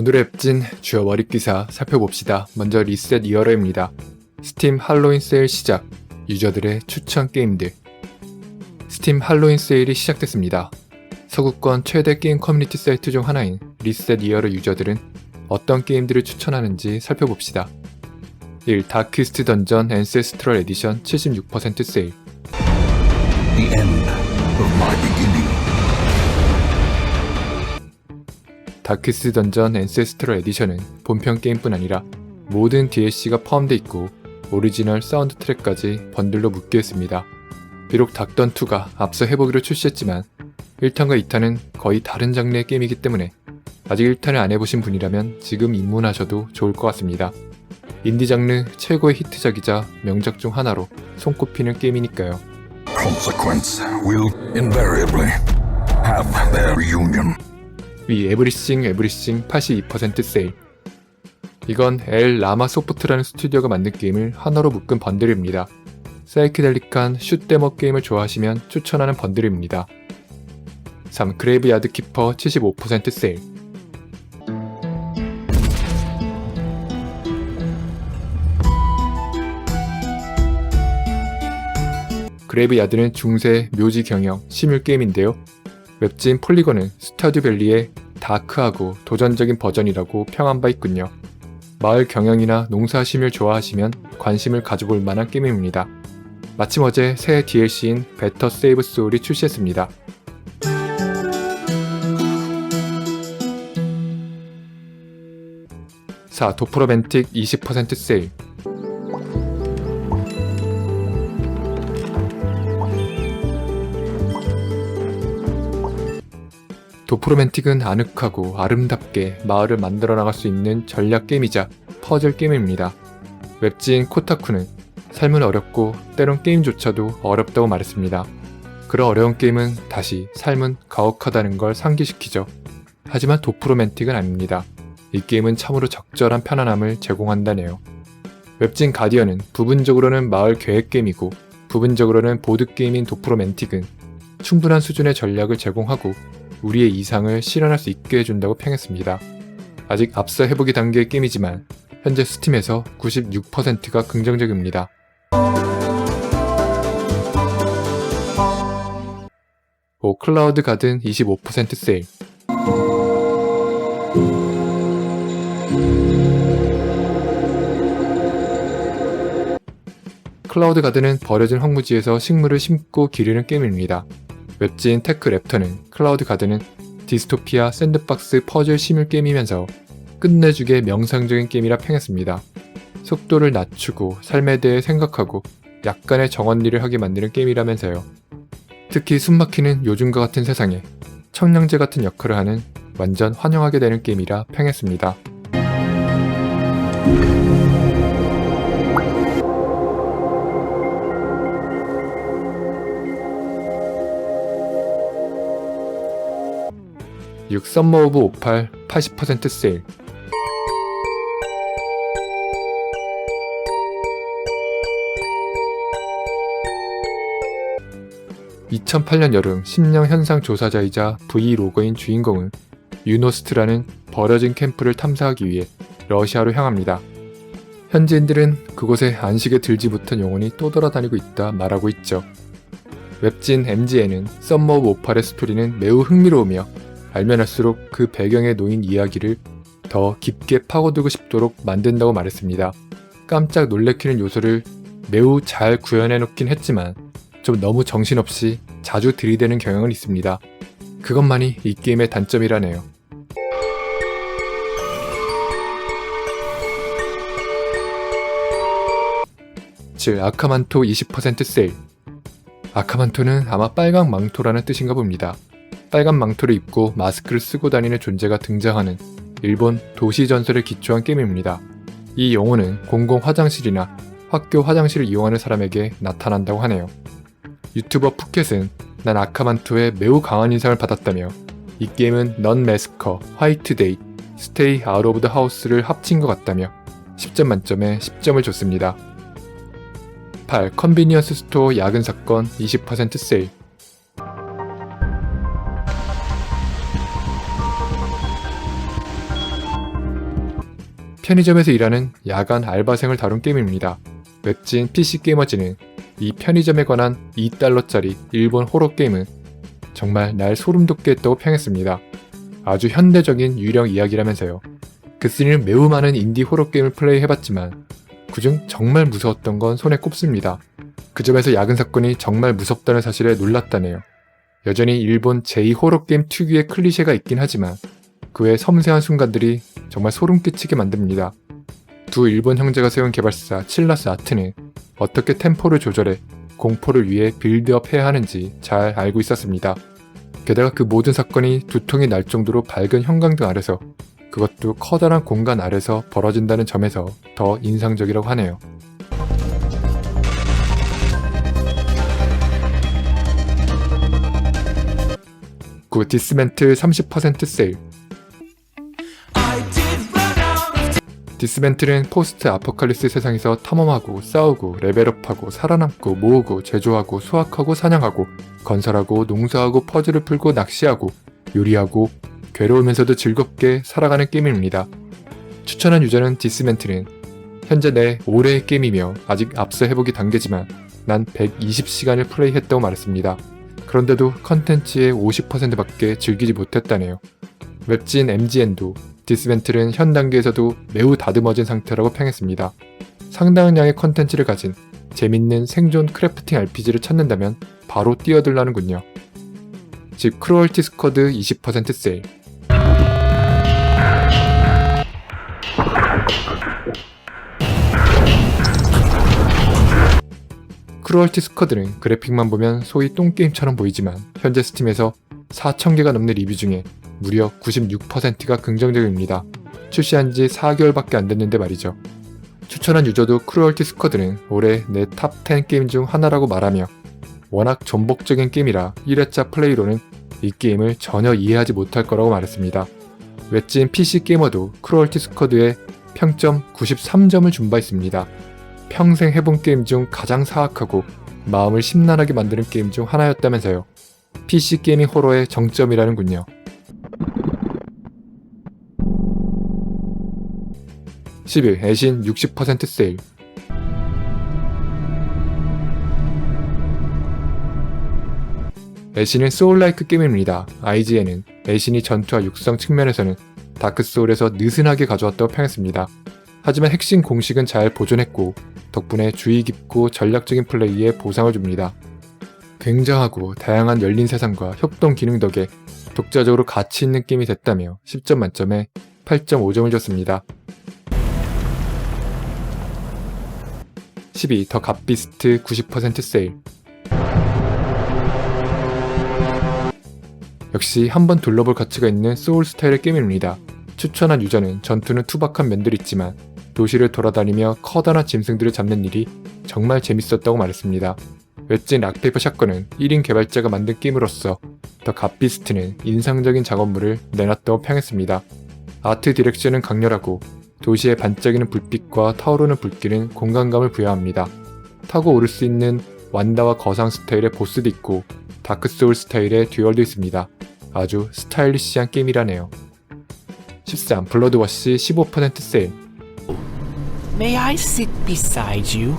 오늘의 앱진 주요 월입 기사 살펴봅시다. 먼저 리셋 이어러입니다. 스팀 할로윈 세일 시작. 유저들의 추천 게임들. 스팀 할로윈 세일이 시작됐습니다. 서구권 최대 게임 커뮤니티 사이트 중 하나인 리셋 이어러 유저들은 어떤 게임들을 추천하는지 살펴봅시다. 1. 다키스트 던전 앤세스트럴 에디션 76% 세일. the end of my. 다크스 던전 앤세스트럴 에디션은 본편 게임뿐 아니라 모든 DLC가 포함되어 있고 오리지널 사운드 트랙까지 번들로 묶여 있습니다. 비록 닥던2가 앞서 해보기로 출시했지만 1탄과 2탄은 거의 다른 장르의 게임이기 때문에 아직 1탄을 안 해보신 분이라면 지금 입문하셔도 좋을 것 같습니다. 인디 장르 최고의 히트작이자 명작 중 하나로 손꼽히는 게임이니까요. Consequence will invariably have their reunion. 위 에브리싱 에브리싱 82% 세일 이건 엘 라마 소프트라는 스튜디오가 만든 게임을 하나로 묶은 번들입니다. 사이키델릭한 슛데머 게임을 좋아하시면 추천하는 번들입니다. 3. 그레이브 야드 키퍼 75% 세일 그레이브 야드는 중세 묘지 경영 심율 게임인데요. 웹진 폴리건은 스타듀밸리의 다크하고 도전적인 버전이라고 평한 바 있군요. 마을 경영이나 농사 심을 좋아하시면 관심을 가져볼 만한 게임입니다. 마침 어제 새 DLC인 베터 세이브 소울이 출시했습니다. 사 도프로맨틱 20% 세일 도프로맨틱은 아늑하고 아름답게 마을을 만들어 나갈 수 있는 전략 게임이자 퍼즐 게임입니다. 웹진 코타쿠는 삶은 어렵고 때론 게임조차도 어렵다고 말했습니다. 그런 어려운 게임은 다시 삶은 가혹하다는 걸 상기시키죠. 하지만 도프로맨틱은 아닙니다. 이 게임은 참으로 적절한 편안함을 제공한다네요. 웹진 가디언은 부분적으로는 마을 계획 게임이고 부분적으로는 보드 게임인 도프로맨틱은 충분한 수준의 전략을 제공하고 우리의 이상을 실현할 수 있게 해준다고 평했습니다. 아직 앞서 해보기 단계의 게임이지만 현재 스팀에서 96%가 긍정적입니다. 오 클라우드 가든 25% 세일 클라우드 가든은 버려진 황무지에서 식물을 심고 기르는 게임입니다. 웹진 테크 랩터는 클라우드 가든은 디스토피아 샌드박스 퍼즐 심을 게임이면서 끝내주게 명상적인 게임이라 평했습니다. 속도를 낮추고 삶에 대해 생각하고 약간의 정언리를 하게 만드는 게임이라면서요. 특히 숨막히는 요즘과 같은 세상에 청량제 같은 역할을 하는 완전 환영하게 되는 게임이라 평했습니다. 육 썸머 오브 58 80% 세일 2008년 여름 심령 현상 조사자이자 로거인 주인공은 유노스트라는 버려진 캠프를 탐사하기 위해 러시아로 향합니다. 현지인들은 그곳에 안식에 들지 못한 영혼이 또 돌아다니고 있다 말하고 있죠. 웹진 MGN은 썸머 오브 오팔의 스토리는 매우 흥미로우며 알면 할수록 그 배경에 놓인 이야기를 더 깊게 파고들고 싶도록 만든다고 말했습니다. 깜짝 놀래키는 요소를 매우 잘 구현해 놓긴 했지만 좀 너무 정신없이 자주 들이대는 경향은 있습니다. 그것만이 이 게임의 단점이라네요. 즉 아카만토 20% 세일 아카만토는 아마 빨강 망토라는 뜻인가 봅니다. 빨간 망토를 입고 마스크를 쓰고 다니는 존재가 등장하는 일본 도시 전설에 기초한 게임입니다. 이 용어는 공공 화장실이나 학교 화장실을 이용하는 사람에게 나타난다고 하네요. 유튜버 푸켓은 난 아카만토에 매우 강한 인상을 받았다며 이 게임은 넌 매스커, 화이트 데이, 스테이 아웃 오브 더 하우스를 합친 것 같다며 10점 만점에 10점을 줬습니다. 8. 컨비니언스 스토어 야근 사건 20% 세일 편의점에서 일하는 야간 알바생을 다룬 게임입니다. 웹진 PC 게이머즈는 이 편의점에 관한 2달러짜리 일본 호러 게임은 정말 날 소름 돋게 했다고 평했습니다. 아주 현대적인 유령 이야기라면서요. 그스는 매우 많은 인디 호러 게임을 플레이해봤지만 그중 정말 무서웠던 건 손에 꼽습니다. 그 점에서 야근 사건이 정말 무섭다는 사실에 놀랐다네요. 여전히 일본 제2 호러 게임 특유의 클리셰가 있긴 하지만 그외 섬세한 순간들이 정말 소름 끼치게 만듭니다. 두 일본 형제가 세운 개발사 칠라스 아트는 어떻게 템포를 조절해 공포를 위해 빌드업 해야 하는지 잘 알고 있었습니다. 게다가 그 모든 사건이 두통이 날 정도로 밝은 형광등 아래서 그것도 커다란 공간 아래서 벌어진다는 점에서 더 인상적이라고 하네요. 그 디스멘트 30% 세일 디스멘트는 포스트 아포칼립스 세상에서 탐험하고 싸우고 레벨업하고 살아남고 모으고 제조하고 수확하고 사냥하고 건설하고 농사하고 퍼즐을 풀고 낚시하고 요리하고 괴로우면서도 즐겁게 살아가는 게임입니다. 추천한 유저는 디스멘트는 현재 내 올해의 게임이며 아직 앞서 해보기 단계지만 난 120시간을 플레이했다고 말했습니다. 그런데도 컨텐츠의 50%밖에 즐기지 못했다네요. 웹진 MGN도 디스멘틀은 현 단계에서도 매우 다듬어진 상태라고 평했습니다. 상당한 양의 컨텐츠를 가진 재밌는 생존 크래프팅 RPG를 찾는다면 바로 뛰어들라는군요. 즉 크루얼티 스쿼드 20% 세일 크루얼티 스쿼드는 그래픽만 보면 소위 똥게임처럼 보이지만 현재 스팀에서 4,000개가 넘는 리뷰 중에 무려 96%가 긍정적입니다. 출시한 지 4개월밖에 안 됐는데 말이죠. 추천한 유저도 크루얼티 스쿼드는 올해 내 탑 10 게임 중 하나라고 말하며 워낙 전복적인 게임이라 1회차 플레이로는 이 게임을 전혀 이해하지 못할 거라고 말했습니다. 웹진 PC 게이머도 크루얼티 스쿼드에 평점 93점을 준 바 있습니다. 평생 해본 게임 중 가장 사악하고 마음을 심란하게 만드는 게임 중 하나였다면서요. PC 게이밍 호러의 정점이라는군요. 10일 애신 60% 세일 애신은 소울라이크 게임입니다. IGN은 애신이 전투와 육성 측면에서는 다크소울에서 느슨하게 가져왔다고 평했습니다. 하지만 핵심 공식은 잘 보존했고 덕분에 주의 깊고 전략적인 플레이에 보상을 줍니다. 굉장하고 다양한 열린 세상과 협동 기능 덕에 독자적으로 가치 있는 게임이 됐다며 10점 만점에 8.5점을 줬습니다. 12. 더 갓비스트 90% 세일 역시 한번 둘러볼 가치가 있는 소울 스타일의 게임입니다. 추천한 유저는 전투는 투박한 면들이 있지만 도시를 돌아다니며 커다란 짐승들을 잡는 일이 정말 재밌었다고 말했습니다. 웹진 락페이퍼 샷건은 1인 개발자가 만든 게임으로서 더 갓비스트는 인상적인 작업물을 내놨다고 평했습니다. 아트 디렉션은 강렬하고 도시의 반짝이는 불빛과 타오르는 불길은 공간감을 부여합니다. 타고 오를 수 있는 완다와 거상 스타일의 보스도 있고 다크소울 스타일의 듀얼도 있습니다. 아주 스타일리시한 게임이라네요. 13. 블러드워시 15% 세일 May I sit beside you?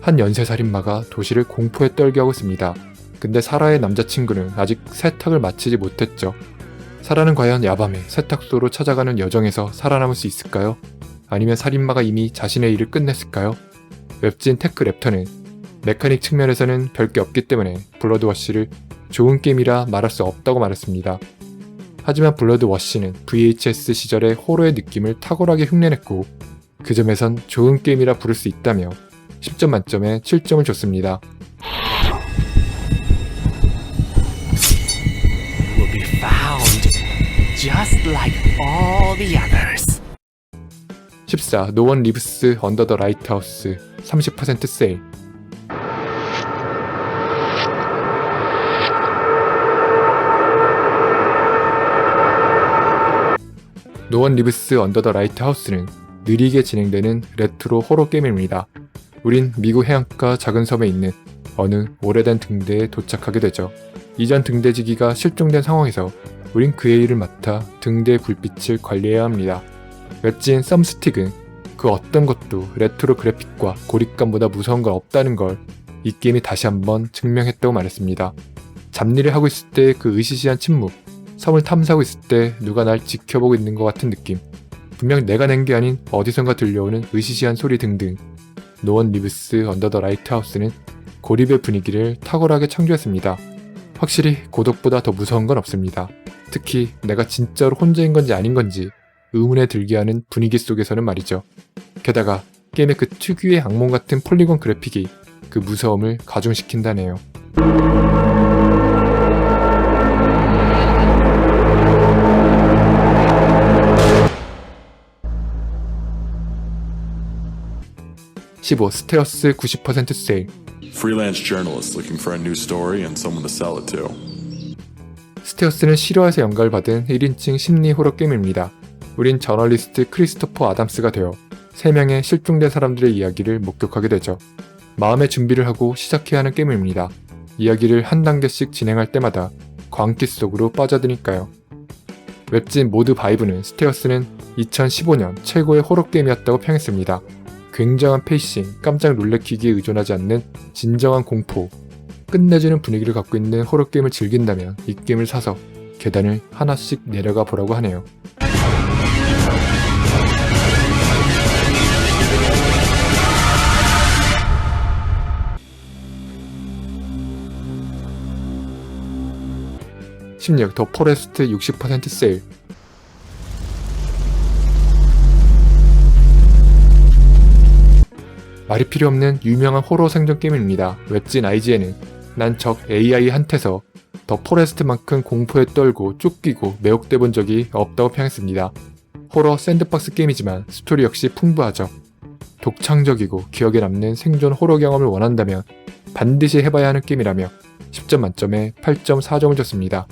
한 연쇄살인마가 도시를 공포에 떨게 하고 있습니다. 근데 사라의 남자친구는 아직 세탁을 마치지 못했죠. 사라는 과연 야밤에 세탁소로 찾아가는 여정에서 살아남을 수 있을까요? 아니면 살인마가 이미 자신의 일을 끝냈을까요? 웹진 테크 랩터는 메카닉 측면에서는 별게 없기 때문에 블러드워시를 좋은 게임이라 말할 수 없다고 말했습니다. 하지만 블러드워시는 VHS 시절의 호러의 느낌을 탁월하게 흉내냈고 그 점에선 좋은 게임이라 부를 수 있다며 10점 만점에 7점을 줬습니다. Like all the others. 14. 노원 리브스 언더 더 라이트하우스 30% 세일 노원 리브스 언더 더 라이트하우스는 느리게 진행되는 레트로 호러 게임입니다. 우린 미국 해안가 작은 섬에 있는 어느 오래된 등대에 도착하게 되죠. 이전 등대지기가 실종된 상황에서 우린 그의 일을 맡아 등대의 불빛을 관리해야 합니다. 웹진 썸스틱은 그 어떤 것도 레트로 그래픽과 고립감보다 무서운 건 없다는 걸 이 게임이 다시 한번 증명했다고 말했습니다. 잡일을 하고 있을 때 그 의시시한 침묵, 섬을 탐사하고 있을 때 누가 날 지켜보고 있는 것 같은 느낌, 분명 내가 낸 게 아닌 어디선가 들려오는 의시시한 소리 등등 노원 리브스 언더 더 라이트하우스는 고립의 분위기를 탁월하게 창조했습니다. 확실히 고독보다 더 무서운 건 없습니다. 특히 내가 진짜로 혼자인 건지 아닌 건지 의문에 들게 하는 분위기 속에서는 말이죠. 게다가 게임의 그 특유의 악몽 같은 폴리곤 그래픽이 그 무서움을 가중시킨다네요. (15) 스테어스 90% 세일 Freelance journalist looking for a new story and someone to sell it to. 스테어스는 실화에서 연가를 받은 1인칭 심리 호러 게임입니다. 우린 저널리스트 크리스토퍼 아담스가 되어 3명의 실종된 사람들의 이야기를 목격하게 되죠. 마음의 준비를 하고 시작해야 하는 게임입니다. 이야기를 한 단계씩 진행할 때마다 광기 속으로 빠져드니까요. 웹진 모드 바이브는 스테어스는 2015년 최고의 호러 게임이었다고 평했습니다. 굉장한 페이싱, 깜짝 놀래키기에 의존하지 않는 진정한 공포, 끝내주는 분위기를 갖고 있는 호러 게임을 즐긴다면 이 게임을 사서 계단을 하나씩 내려가 보라고 하네요. (16) 더 포레스트 60% 세일 말이 필요 없는 유명한 호러 생존 게임입니다. 웹진 IGN은 난적 AI한테서 더 포레스트만큼 공포에 떨고 쫓기고 매혹돼 본 적이 없다고 평했습니다. 호러 샌드박스 게임이지만 스토리 역시 풍부하죠. 독창적이고 기억에 남는 생존 호러 경험을 원한다면 반드시 해봐야 하는 게임이라며 10점 만점에 8.4점을 줬습니다.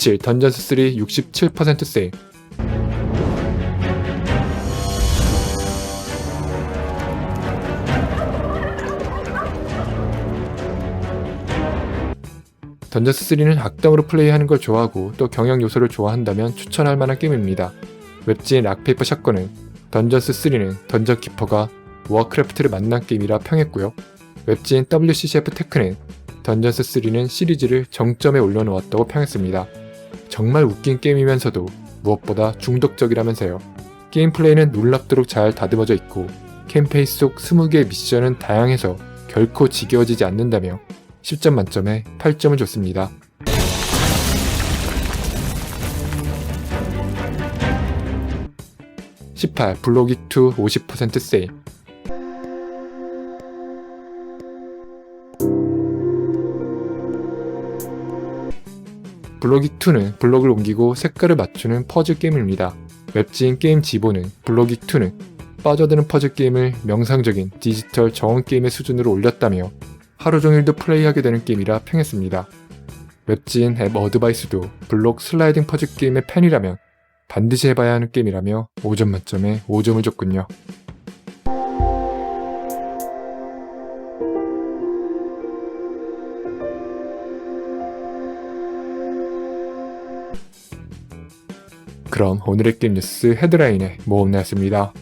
(17) 던전스 3 67% 세일 던전스 3는 악당으로 플레이하는 걸 좋아하고 또 경영 요소를 좋아한다면 추천할 만한 게임입니다. 웹진 락페이퍼 샷건은 던전스 3는 던전 키퍼가 워크래프트를 만난 게임이라 평했고요. 웹진 WCCF 테크는 던전스 3는 시리즈를 정점에 올려놓았다고 평했습니다. 정말 웃긴 게임이면서도 무엇보다 중독적이라면서요. 게임 플레이는 놀랍도록 잘 다듬어져 있고 캠페인 속 20개의 미션은 다양해서 결코 지겨워지지 않는다며 10점 만점에 8점을 줬습니다. (18) 블로기2 50% 세일 블로기2는 블록을 옮기고 색깔을 맞추는 퍼즐 게임입니다. 웹진 게임 지보는 블로기2는 빠져드는 퍼즐 게임을 명상적인 디지털 정원 게임의 수준으로 올렸다며 하루 종일도 플레이하게 되는 게임이라 평했습니다. 웹진 앱 어드바이스도 블록 슬라이딩 퍼즐 게임의 팬이라면 반드시 해봐야 하는 게임이라며 5점 만점에 5점을 줬군요. 그럼 오늘의 게임 뉴스 헤드라인에 모험내였습니다.